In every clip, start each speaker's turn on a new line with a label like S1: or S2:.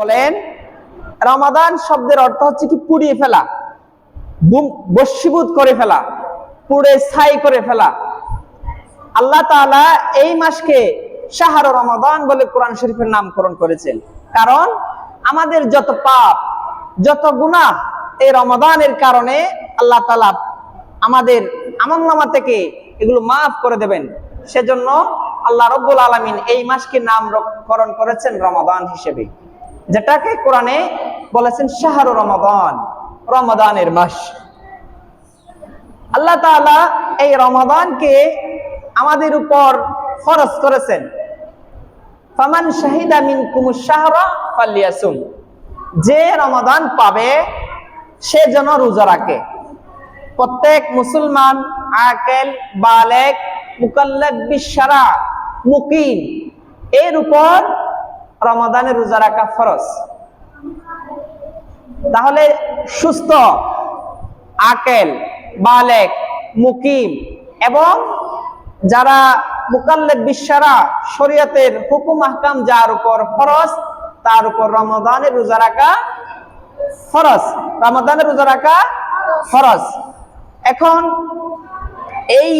S1: বলেন, রমাদান শব্দের অর্থ হচ্ছে কি পুড়িয়ে ফেলা বশীভূত করে ফেলা, পুড়ে ছাই করে ফেলা। আল্লাহ তাআলা এই মাসকে শাহর রমাদান বলে কোরআন শরীফের নামকরণ করেছেন। কারণ আমাদের যত পাপ, যত গুনাহ এই রমাদানের কারণে আল্লাহ তাআলা আমাদের আমলনামা থেকে এগুলো মাফ করে দেবেন। সেজন্য আল্লাহ রব্বুল আলামিন এই মাসকে নামকরণ করেছেন রমাদান হিসেবে। যেটাকে কোরআনে বলেছেন শাহর রমাদান, রমাদানের মাস। আল্লাহ তাআলা এই রমাদানকে আমাদের উপর ফরজ করেছেন। ফামান শাহিদা মিনকুম শাহরা ফালিয়াসুম। যে রমাদান পাবে, সে যেন রোজা রাখে। প্রত্যেক মুসলমান, আকেল, বালেক মুকাল্লাক বিশারা, মুকিম, এর উপর রমাদানের রোজা রাখা ফরজ। তাহলে সুস্থ, আকেল, বালেক, মুকিম এবং যারা মুকাল্লেদ বিশ্বারা শরীয়তের হুকুম, আহকাম যার উপর ফরজ, তার উপর রমাদানের রোজা রাখা ফরজ। রমাদানের রোজা রাখা ফরজ। এখন এই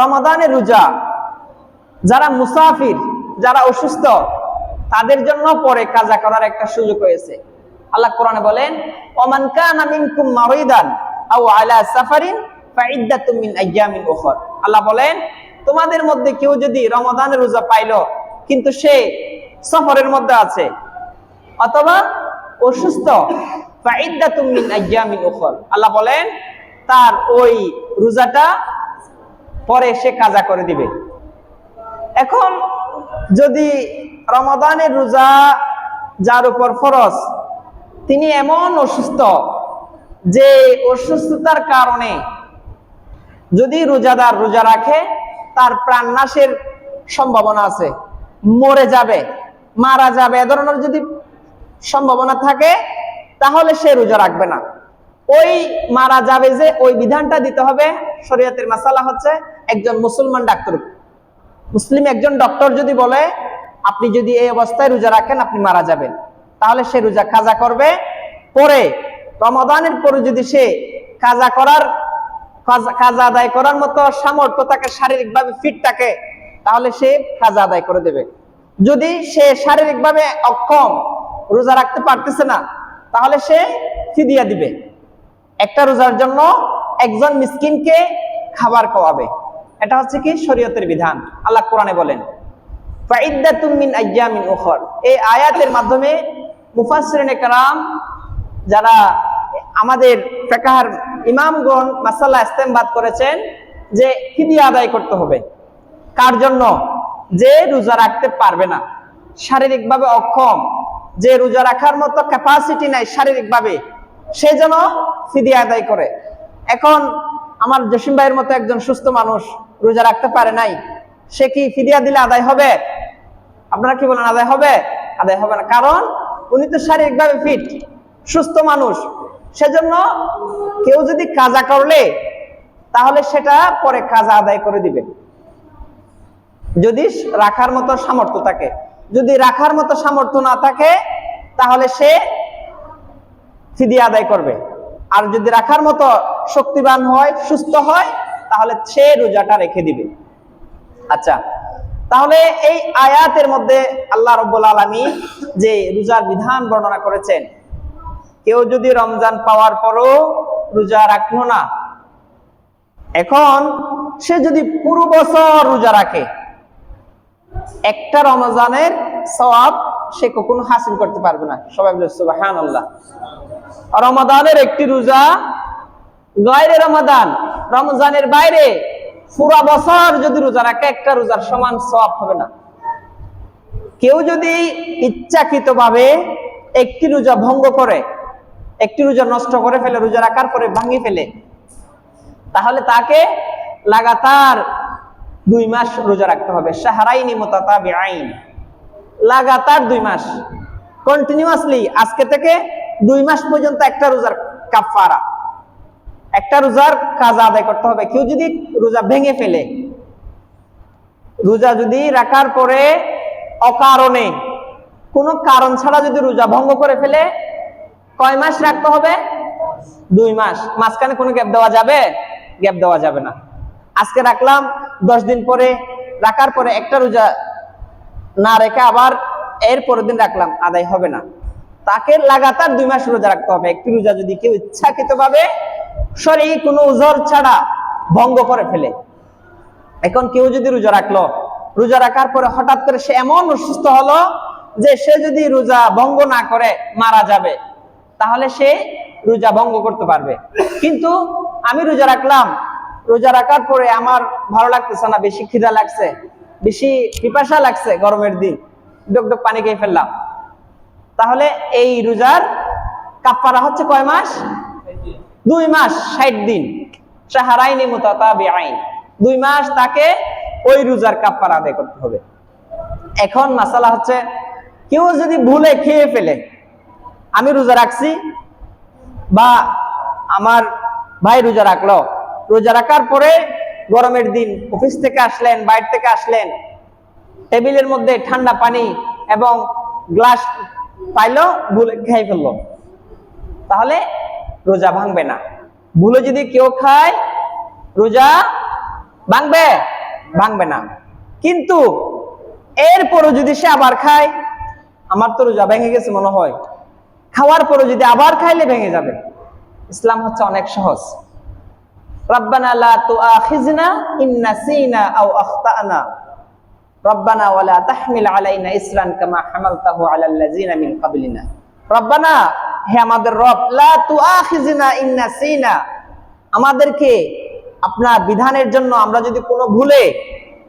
S1: রমাদানের রোজা, যারা মুসাফির, যারা অসুস্থ তাদের জন্য পরে কাজা করার একটা সুযোগ হয়েছে। আল্লাহ কোরআনে বলেন, ওমান কানা মিনকুম মারিদান আও আলা সাফারিন ফাইদ্দাতুম মিন আইয়ামিন উখর। আল্লাহ বলেন, তোমাদের মধ্যে কেউ যদি রমাদানের রোজা পাইলো, কিন্তু সে সফরের মধ্যে আছে, অথবা অসুস্থ, ফাইদ্দাতুম মিন আইয়ামিন উখর। আল্লাহ বলেন, তার ওই রোজাটা পরে সে কাজা করে দিবে। এখন যদি রমাদানের রোজা যার উপর ফরজ। তিনি এমন অসুস্থ যে অসুস্থতার কারণে যদি রোজাদার রোজা রাখে, তার প্রাণনাশের সম্ভাবনা আছে। মরে যাবে, মারা যাবে, এ ধরনের যদি সম্ভাবনা থাকে, তাহলে সে রোজা রাখবে না। ওই মারা যাবে যে ওই বিধানটা দিতে হবে, শরীয়তের মাসালা হচ্ছে একজন মুসলমান ডাক্তার। মুসলিম একজন ডক্টর যদি বলে আপনি যদি এই অবস্থায় রোজা রাখেন, আপনি মারা যাবেন। তাহলে সে রোজা কাজা করবে পরে। রমাদানের পরে যদি সে কাজা করার কাজা- আদায় করার মতো সামর্থ্য তাকে শারীরিকভাবে ফিট থাকে, তাহলে সে কাজা আদায় করে দেবে। যদি সে শারীরিকভাবে অক্ষম, রোজা রাখতে পারতেছে না, তাহলে সে ফিদিয়া দিবে। একটা রোজার জন্য একজন মিসকিনকে খাবার খাওয়াবে। এটা হচ্ছে কি শরীয়তের বিধান। আল্লাহ কোরআনে বলেন মিন আইয়ামিন উখর। এই আয়াতের মাধ্যমে মুফাসসিরিনে কারাম যারা আমাদের ফিকহার ইমামগণ মাসালা ইস্তেমবাদ করেছেন যে ফিদিয়া আদায় করতে হবে? কার জন্য? যে রোজা রাখতে পারবে না। শারীরিকভাবে অক্ষম। যে রোজা রাখার মতো ক্যাপাসিটি নাই শারীরিকভাবে, সে যেন ফিদিয়া আদায় করে? এখন আমার জসিম ভাইয়ের মতো একজন সুস্থ মানুষ রোজা রাখতে পারে নাই সে কি ফিদিয়া দিলে আদায় হবে? আপনারা কি বলেন আদায় হবে? আদায় হবে না। কারণ উনি তো শারীরিকভাবে ফিট সুস্থ মানুষ। সেজন্য কেউ যদি কাজা করলে, তাহলে সেটা পরে কাজা আদায় করে দিবে। যদি রাখার মতো সামর্থ্য থাকে। যদি রাখার মতো সামর্থ্য না থাকে, তাহলে সে ফিদিয়া আদায় করবে। আর যদি রাখার মতো শক্তিবান হয়, সুস্থ হয়, তাহলে সে রোজাটা রেখে দিবে। আচ্ছা তাহলে এই আয়াতের মধ্যে আল্লাহ রব্বুল আলমী যে রোজার বিধান বর্ণনা করেছেন, কেউ যদি রমজান পাওয়ার পরও রোজা রাখল না, এখন সে যদি পুরো বছর রোজা রাখে, একটা রমজানের সওয়াব সে কখনো হাসিল করতে পারবে না। সবাই সুবাহান আল্লাহ রমাদানের একটি রোজা, গায়রে রমাদান, রমজানের বাইরে পুরা বছর যদি রোজা রাখে, একটা রোজার সমান সওয়াব হবে না। কেউ যদি ইচ্ছাকৃত ভাবে একটি রোজা ভঙ্গ করে, একটি রোজা নষ্ট করে ফেলে, রোজা রাখার পরে ভাঙিয়ে ফেলে, তাহলে তাকে লাগাতার দুই মাস রোজা রাখতে হবে। সাহারাইনি মোতাতাবি আইন লাগাতার দুই মাস। কন্টিনিউয়াসলি আজকে থেকে দুই মাস পর্যন্ত একটা রোজার কাফারা একটা রোজার কাজ আদায় করতে হবে। কেউ যদি রোজা ভেঙে ফেলে, রোজা যদি রাখার পরে অকারণে, কোনো কারণ ছাড়া যদি রোজা ভঙ্গ করে ফেলে, কয় মাস রাখতে হবে? দুই মাস। মাঝখানে কোনো গ্যাপ দেওয়া যাবে? গ্যাপ দেওয়া যাবে না। আজকে রাখলাম, দশ দিন পরে, রাখার পরে একটা রোজা না রেখে আবার এর পরের দিন রাখলাম, আদায় হবে না। তাকে লাগাতার দুই মাস রোজা রাখতে হবে। একটি রোজা যদি কেউ ইচ্ছাকৃত শরীর কোনো উজর ছাড়া ভঙ্গ করে ফেলে। এখন কেউ যদি রোজা রাখল, রোজা রাখার পরে হঠাৎ করে সে এমন অসুস্থ হলো যে সে যদি রোজা ভঙ্গ না করে মারা যাবে, তাহলে সে রোজা ভঙ্গ করতে পারবে। কিন্তু আমি রোজা রাখলাম, রোজা রাখার পরে আমার ভালো লাগতেছে না, বেশি খিদা লাগছে, বেশি পিপাসা লাগছে গরমের দিন, ডক ডক পানি খেয়ে ফেললাম। তাহলে এই রোজার কাপ্পারা হচ্ছে কয় মাস? দুই মাস ষাট দিন। সাহারাইনি মুতাতাবি দুই মাস তাকে ওই রোজার কাপ্পারা আদায় করতে হবে। এখন মাসালা হচ্ছে, কেউ যদি ভুলে খেয়ে ফেলে, আমি রোজা রাখছি বা আমার ভাই রোজা রাখল, রোজা রাখার পরে গরমের দিন অফিস থেকে আসলেন, বাইরে থেকে আসলেন, টেবিলের মধ্যে ঠান্ডা পানি এবং গ্লাস পাইলো, ভুলে খাই ফেলল। তাহলে রোজা ভাঙবে না। ভুলে যদি কেউ খায়, রোজা ভাঙবে? ভাঙবে না। কিন্তু এরপরও যদি সে আবার খায়, আমার তো রোজা ভেঙে গেছে মনে হয়। খাওয়ার পরও যদি আবার খাইলে ভেঙে যাবে। ইসলাম হচ্ছে অনেক সহজ। রব্বানা আও আখতানা। রব্বানা রব্বানা হে আমাদের রব, লা আমাদেরকে আপনার বিধানের জন্য আমরা যদি কোনো ভুলে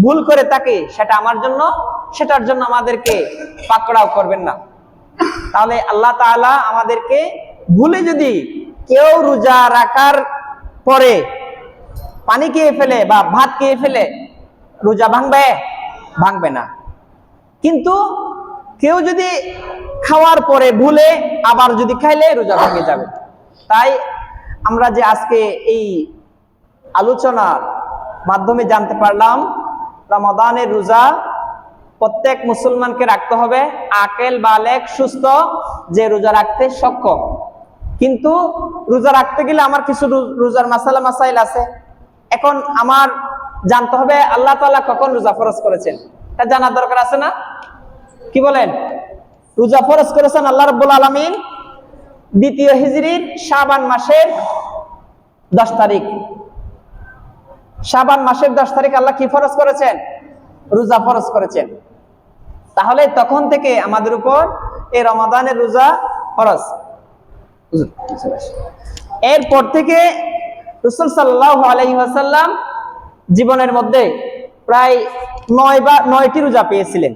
S1: ভুল করে থাকি, সেটা আমার জন্য, সেটার জন্য আমাদেরকে পাকড়াও করবেন না। তাহলে আল্লাহ তাআলা আমাদেরকে ভুলে যদি কেউ রোজা রাখার পরে পানি খেয়ে ফেলে বা ভাত খেয়ে ফেলে, রোজা ভাঙবে? ভাঙবে না। কিন্তু কেউ যদি খাওয়ার পরে ভুলে আবার যদি খাইলে রোজা ভেঙে যাবে। তাই আমরা যে আজকে এই আলোচনার মাধ্যমে জানতে পারলাম, রমাদানের রোজা প্রত্যেক মুসলমানকে রাখতে হবে, আকেল বালেক সুস্থ, যে রোজা রাখতে সক্ষম। কিন্তু রোজা রাখতে গেলে আমার কিছু রোজার মাসালা মাসাইল আছে। এখন আমার জানতে হবে আল্লাহ তাআলা কখন রোজা ফরজ করেছেন। তা জানার দরকার আছে না? কি বলেন? রোজা ফরজ করেছেন আল্লাহ রাব্বুল আলামিন। দ্বিতীয় হিজরির শাবান মাসের দশ তারিখ। শাবান মাসের দশ তারিখ আল্লাহ কি ফরজ করেছেন? রোজা ফরজ করেছেন। তাহলে তখন থেকে আমাদের উপর এই রমাদানের রোজা ফরজ। এরপর থেকে রসুল সাল্লাহ আলহিহাসাল্লাম জীবনের মধ্যে প্রায় নয় বা নয়টি রোজা পেয়েছিলেন।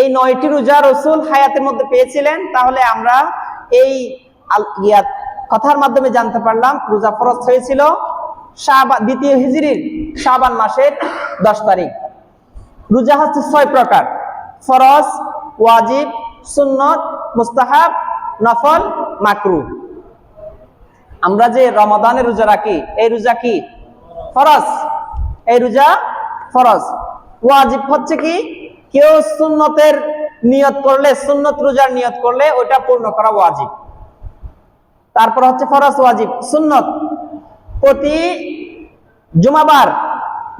S1: এই নয়টি রোজা রসুল হায়াতের মধ্যে পেয়েছিলেন, তাহলে আমরা এই কথার মাধ্যমে জানতে পারলাম, রোজা ফরজ হয়েছিল শাহবান দ্বিতীয় হিজরির শাবান মাসের দশ তারিখ। রোজা হচ্ছে ছয় প্রকার, ফরজ, ওয়াজিব, সুন্নত, মুস্তাহাব, নফল, মাকরু। আমরা যে রমাদানের রোজা রাখি, এই রোজা কি? ফরজ। এই রোজা ফরজ। ওয়াজিব হচ্ছে কি? কেউ সুন্নতের নিয়ত করলে, সুন্নত রোজার নিয়ত করলে ওটা পূর্ণ করা ওয়াজিব। তারপর হচ্ছে ফরজ ওয়াজিব, সুন্নত। প্রতি জুমাবার,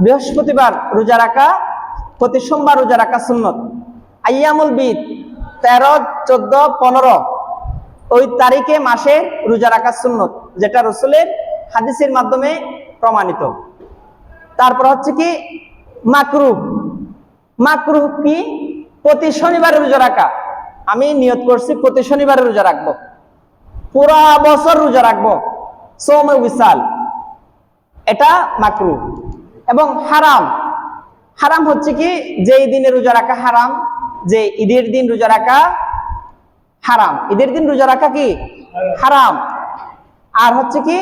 S1: বৃহস্পতিবার রোজা রাখা, প্রতি সোমবার রোজা রাখা সুন্নত। আইয়ামুল বিদ, তেরো, চোদ্দ, পনেরো, ওই তারিখে মাসে রোজা রাখা সুন্নত, যেটা রসুলের হাদিসের মাধ্যমে প্রমাণিত। তারপর হচ্ছে কি মাকরু মাকরু কি? প্রতি শনিবারে রোজা রাখা। আমি নিয়ত করছি প্রতি শনিবারে রোজা রাখব। পুরা বছর রোজা রাখব। সোম বিশাল এটা মাকরু এবং হারাম। হারাম হচ্ছে কি? যেই দিনে রোজা রাখা হারাম যে ঈদের দিন রোজা রাখা হারাম। ঈদের দিন রোজা রাখা কি? হারাম। আর হচ্ছে কি?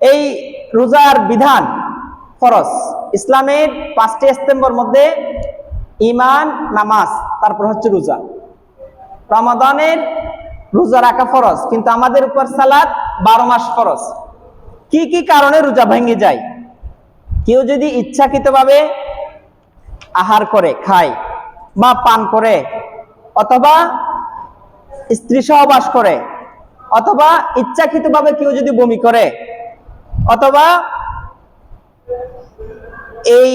S1: এই রোজার বিধান ফরজ। ইসলামের পাঁচটি স্তম্ভর মধ্যে ইমান নামাজ, তারপর হচ্ছে রোজা। রমাদানের রোজা রাখা ফরজ, কিন্তু আমাদের উপর সালাদ বারো মাস ফরজ। কি কি কারণে রোজা ভেঙে যায়? কেউ যদি ইচ্ছাকৃতভাবে আহার করে, খায় বা পান করে, অথবা স্ত্রী সহবাস করে, অথবা ইচ্ছাকৃতভাবে কেউ যদি বমি করে, অথবা এই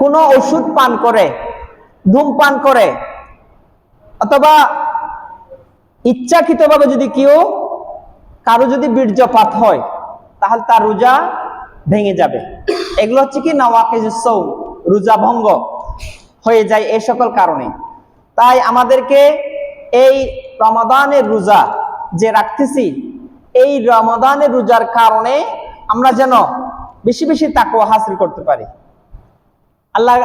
S1: কোনো ওষুধ পান করে ধূমপান করে, অথবা ইচ্ছাকৃতভাবে যদি কেউ কারও যদি বীর্যপাত হয়, তাহলে তার রোজা ভেঙে যাবে। এগুলো হচ্ছে কি নওয়াকিজুসৌ রোজা ভঙ্গ হয়ে যায় এই সকল কারণে। তাই আমাদেরকে এই রমাদানের রোজা যে রাখতেছি, এই রমাদানের রোজার কারণে আমরা যেন বেশি বেশি তাকুয়া হাসিল করতে পারি। আল্লাহ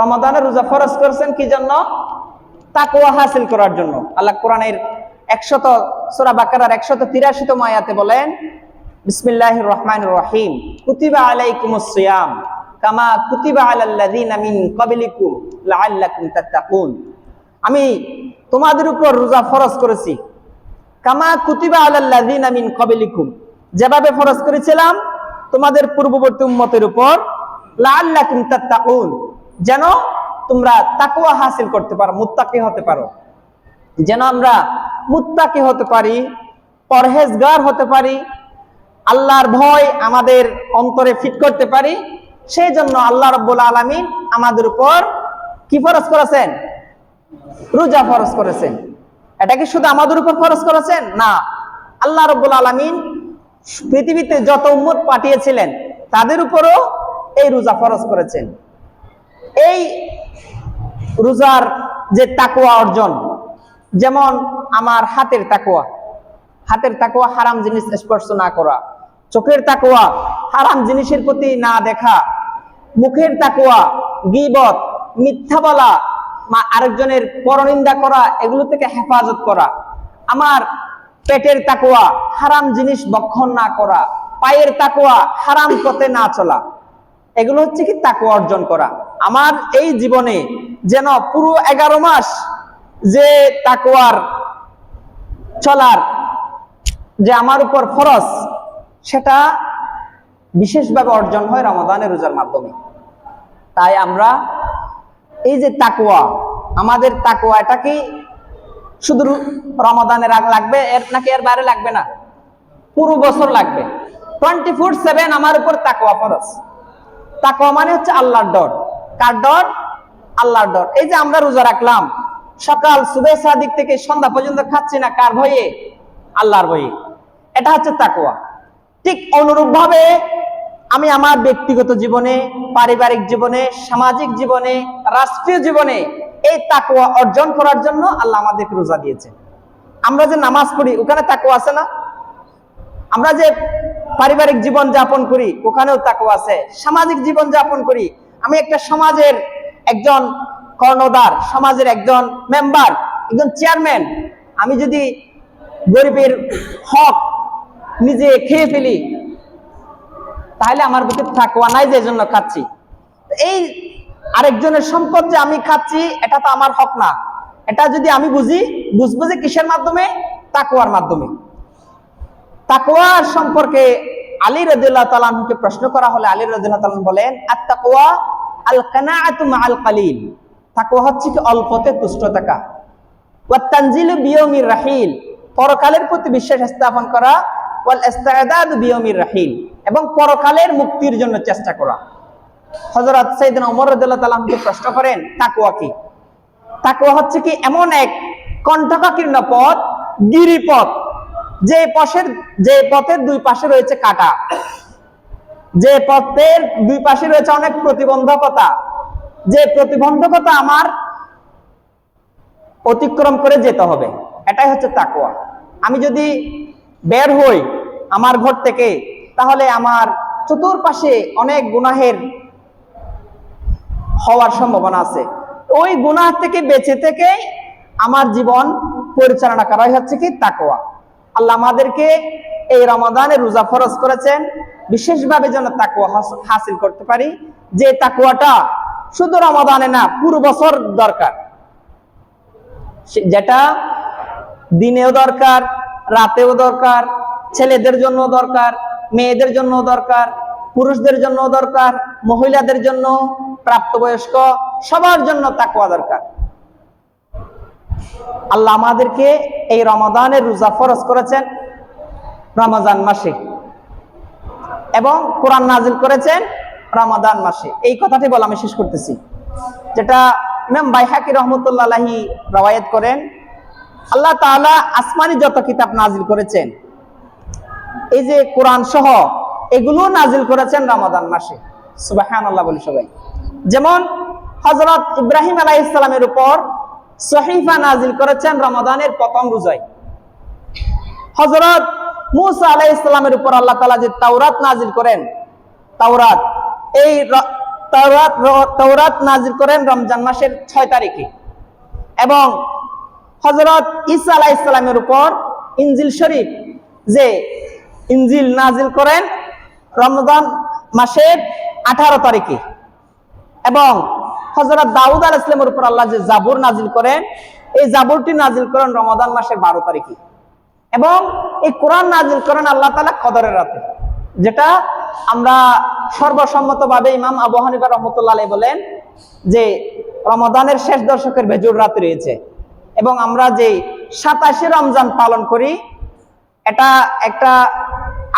S1: রমাদানের রোজা ফরজ করেছেন কি জন্য? তাকুয়া হাসিল করার জন্য। আল্লাহ কোরআনের একশত, সূরা বাকারার একশত তিরাশিতম আয়াতে বলেন, বিসমিল্লাহির রহমান রহিম। কুতিবা আলাইকুমুস সিয়াম কামা কুতিবা আলাল্লাযিনা মিন আমি তোমাদের উপর রোজা ফরজ করেছি। কামা কুতিবা আলাল্লাযিনা ক্বাবলিকুম। যেভাবে ফরজ করেছিলাম তোমাদের পূর্ববর্তী উম্মতের উপর যেন তোমরা তাকুয়া হাসিল করতে পারো, মুত্তাকি হতে পারো। যেন আমরা মুত্তাকি হতে পারি, পরহেজগার হতে পারি, আল্লাহর ভয় আমাদের অন্তরে ফিট করতে পারি, সেই জন্য আল্লাহ রব্বুল আলমিন আমাদের উপর কি ফরজ করেছেন? রোজা ফরজ করেছেন। এটা কি শুধু আমাদের উপর ফরজ করেছেন? না। আল্লাহ রব্বুল আলমিন পৃথিবীতে যত উম্মত পাঠিয়েছিলেন, তাদের উপরও এই রোজা ফরজ করেছেন। এই রোজার যে তাকুয়া অর্জন, যেমন আমার হাতের তাকুয়া হাতের তাকুয়া হারাম জিনিস স্পর্শ না করা, চোখের তাকুয়া হারাম জিনিসের প্রতি না দেখা, মুখের তাকুয়া গিবত, মিথ্যা বলা আরেকজনের পরনিন্দা করা, এগুলো থেকে হেফাজত করা, আমার পেটের তাকুয়া হারাম জিনিস বক্ষণ না করা, পায়ের তাকুয়া হারাম পথে না চলা, এগুলো হচ্ছে কি তাকুয়া অর্জন করা। আমার এই জীবনে যেন পুরো এগারো মাস যে তাকুয়ার চলার যে আমার উপর ফরজ, সেটা বিশেষভাবে অর্জন হয় রমাদানের রোজার মাধ্যমে। তাই আমরা এই যে তাকুয়া আমাদের তাকুয়া এটা কি শুধু রমাদানের আগ লাগবে, এর নাকি এর বাইরে লাগবে না। পুরো বছর লাগবে। টোয়েন্টি ফোর সেভেন আমার উপর তাকুয়া ফরজ। তাকুয়া মানে হচ্ছে আল্লাহর ডর কার ডর আল্লাহর ডর এই যে আমরা রোজা রাখলাম, সকাল সুবে সাদিক থেকে সন্ধ্যা পর্যন্ত খাচ্ছি না, কার ভয়ে? আল্লাহর ভয়ে। এটা হচ্ছে তাকুয়া ঠিক অনুরূপ ভাবে আমি আমার ব্যক্তিগত জীবনে, পারিবারিক জীবনে, সামাজিক জীবনে, রাষ্ট্রীয় জীবনে এই তাকুয়া অর্জন করার জন্য আল্লাহ আমাদেরকে রোজা দিয়েছে। আমরা যে নামাজ পড়ি, ওখানে তাকুয়া আছে না? আমরা যে পারিবারিক জীবন যাপন করি, ওখানেও তাকুয়া আছে। সামাজিক জীবন যাপন করি। আমি একটা সমাজের একজন কর্ণধার, সমাজের একজন মেম্বার একজন চেয়ারম্যান আমি যদি গরিবের হক নিজে খেয়ে ফেলি, তাহলে আমার বুকে থাকুয়া নাই যে জন্য খাচ্ছি। এই আরেকজনের সম্পদ যে আমি খাচ্ছি, এটা তো আমার হক না। এটা যদি আমি বুঝি, বুঝব যে কিসের মাধ্যমে? তাকুয়ার মাধ্যমে। তাকুয়ার সম্পর্কে আলী রদুল্লাহ তালামকে প্রশ্ন করা হলে আলী রদুল্লাহ তালাম বলেন আর তাকুয়া আল কানাআতু মাআল কালিল। তাকুয়া হচ্ছে কি অল্পতে তুষ্ট থাকা। তানজিলু বিয়মির রাহিল। পরকালের প্রতি বিশ্বাস স্থাপন করা। ওয়াল ইস্তাদাদু বিয়মির রাহিল। এবং পরকালের মুক্তির জন্য চেষ্টা করা। হযরত সাইয়েদনা অমর রাদিয়াল্লাহু তাআলা আমাকে প্রশ্ন করেন, তাকওয়া কি? তাকওয়া হচ্ছে কি এমন এক কণ্ঠকাকীর্ণ পথ গিরিপথ যে পথের যে পথের দুই পাশে রয়েছে কাটা। যে পথের দুই পাশে রয়েছে অনেক প্রতিবন্ধকতা। যে প্রতিবন্ধকতা আমার অতিক্রম করে যেতে হবে। এটাই হচ্ছে তাকুয়া আমি যদি বের হই আমার ঘর থেকে, তাহলে আমার চতুর্পাশে অনেক গুনাহের হওয়ার সম্ভাবনা আছে। ওই গুনাহ থেকে বেঁচে থেকে আমার জীবন পরিচালনা করাই হচ্ছে কি তাকোয়া আল্লাহ আমাদেরকে এই রমাদানে রোজা ফরজ করেছেন। বিশেষভাবে যেন তাকুয়া হাসিল করতে পারি। যে তাকুয়াটা শুধু রমাদানে না, পুরো বছর দরকার। যেটা দিনেও দরকার, রাতেও দরকার, ছেলেদের জন্য দরকার, মেয়েদের জন্য দরকার, পুরুষদের জন্য দরকার মহিলাদের জন্য প্রাপ্তবয়স্ক সবার জন্য তাকুয়া দরকার। আল্লাহ আমাদেরকে এই রমাদানের রোজা ফরজ করেছেন রমাজান মাসে এবং কোরআন নাজিল করেছেন রমাদান মাসে। এই কথাটি বলে আমি শেষ করতেছি। যেটা ইমাম বাইহাকি রহমতুল্লাহি রওয়ায়াত করেন, আল্লাহ তাআলা আসমানি যত কিতাব নাজিল করেছেন, এই যে কোরআন সহ এগুলো নাজিল করেছেন রমাদান মাসে। সুবাহান আল্লাহ বলি সবাই। যেমন হজরত ইব্রাহিম আলাহ ইসলামের উপর সহিফা নাজিল করেছেন রমাদানের প্রথম রোজায়। হজরত মুসা আলাহ ইসলামের উপর আল্লাহ তালা যে তাওরাত নাজিল করেন, তাওরাত, এই তাওরাত তাওরাত নাজিল করেন রমজান মাসের ছয় তারিখে। এবং হজরত ঈসা আলাহ ইসলামের উপর ইনজিল শরীফ যে ইনজিল নাজিল করেন রমজান মাসের আঠারো তারিখে। এবং হজরত দাউদ আল ইসলামের উপর আল্লাহ যে জাবুর নাজিল করেন, এই জাবুরটি নাজিল করেন রমাদান মাসের বারো তারিখে। এবং এই কোরআন নাজিল করেন আল্লাহ তালা কদরের রাতে। যেটা আমরা সর্বসম্মতভাবে ইমাম আবু হানিফা রহমতুল্লাহ বলেন যে রমাদানের শেষ দশকের ভেজুর রাত রয়েছে। এবং আমরা যে সাতাশে রমজান পালন করি, এটা একটা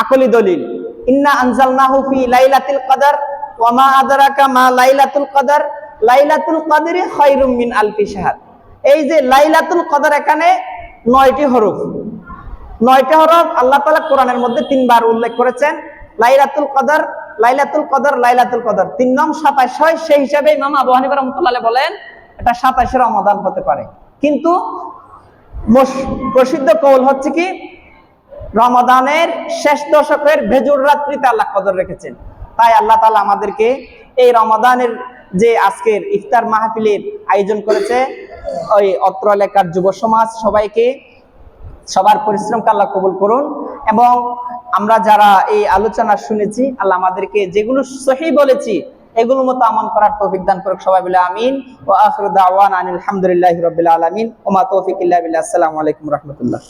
S1: আকলি দলিল। ইন্না আনজালনাহু ফি লাইলাতিল কদর। ওয়া মা আদরাকা মা লাইলাতুল কদর, লাইলাতুল কদরি খায়রুম মিন আলফি শাহর এই যে লাইলাতুল এখানে নয়টি হরফ। নয়টা হরফ আল্লাহ তাআলা কোরআনের মধ্যে তিনবার উল্লেখ করেছেন, লাইলাতুল লাইলাতুল কদর লাইলাতুল কদর। তিন নং সাতাশ হয়, সেই হিসাবে ইমাম আবু হানিফা রাহমাতুল্লাহ বলেন, এটা সাতাশে রমাদান হতে পারে। কিন্তু প্রসিদ্ধ কৌল হচ্ছে কি, রমাদানের শেষ দশকের ভেজুর রাত্রিতে আল্লাহ কদর রেখেছেন। তাই আল্লাহ তালা আমাদেরকে এই রমাদানের যে আজকের ইফতার মাহফিলের আয়োজন করেছে, ওই অত্র এলাকার যুব সমাজ সবাইকে, সবার পরিশ্রমকে আল্লাহ কবুল করুন এবং আমরা যারা এই আলোচনা শুনেছি, আল্লাহ আমাদেরকে যেগুলো সহি বলেছি এগুলো মতো আমল করার তৌফিক দান করুক সবাই বলে আমিন। ও আখির দাওয়ান আনিল হামদুলিল্লাহি রাব্বিল আলামিন। ওমা তৌফিক ইল্লা বিল্লাহ। আসসালামু আলাইকুম রাহমাতুল্লাহ।